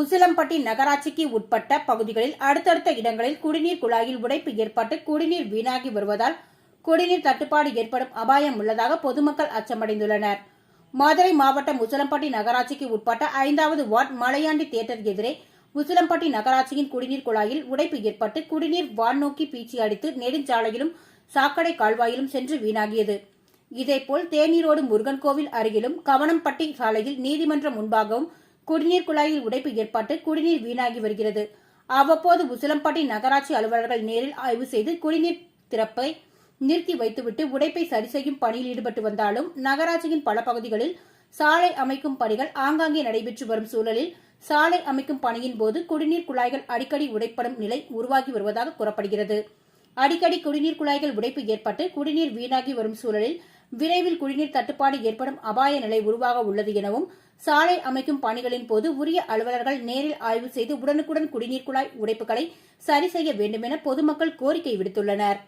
உசிலம்பட்டி நகராட்சிக்கு உட்பட்ட பகுதிகளில் அடுத்தடுத்த இடங்களில் குடிநீர் குழாயில் உடைப்பு ஏற்பட்டு குடிநீர் வீணாகி வருவதால் குடிநீர் தட்டுப்பாடு ஏற்படும் அபாயம் உள்ளதாக பொதுமக்கள் அச்சமடைந்துள்ளனர். மதுரை மாவட்டம் உசிலம்பட்டி நகராட்சிக்கு உட்பட்ட ஐந்தாவது வார்டு மலையாண்டி தியேட்டர் எதிரே உசிலம்பட்டி நகராட்சியின் குடிநீர் குழாயில் உடைப்பு ஏற்பட்டு குடிநீர் வான்நோக்கி பீச்சி அடித்து நெடுஞ்சாலையிலும் சாக்கடை கால்வாயிலும் சென்று வீணாகியது. இதேபோல் தேனீரோடு முருகன் கோவில் அருகிலும் கவனம்பட்டி சாலையில் நீதிமன்றம் முன்பாகவும் குடிநீர் குழாயில் உடைப்பு ஏற்பட்டு குடிநீர் வீணாகி வருகிறது. அவ்வப்போது உசிலம்பட்டி நகராட்சி அலுவலர்கள் நேரில் ஆய்வு செய்து குடிநீர் திறப்பை நிறுத்தி வைத்துவிட்டு உடைப்பை சரி செய்யும் பணியில் ஈடுபட்டு வந்தாலும் நகராட்சியின் பல பகுதிகளில் சாலை அமைக்கும் பணிகள் ஆங்காங்கே நடைபெற்று வரும் சூழலில் சாலை அமைக்கும் பணியின் போது குடிநீர் குழாய்கள் அடிக்கடி உடைப்படும் நிலை உருவாகி வருவதாக கூறப்படுகிறது. அடிக்கடி குடிநீர் குழாய்கள் உடைப்பு ஏற்பட்டு குடிநீர் வீணாகி வரும் சூழலில் விரைவில் குடிநீர் தட்டுப்பாடு ஏற்படும் அபாய நிலை உருவாக உள்ளது எனவும் சாலை அமைக்கும் பணிகளின் போது உரிய அலுவலர்கள் நேரில் ஆய்வு செய்து உடனுக்குடன் குடிநீர் குழாய் உடைப்புகளை சரி செய்ய வேண்டும் என பொதுமக்கள் கோரிக்கை விடுத்துள்ளனர்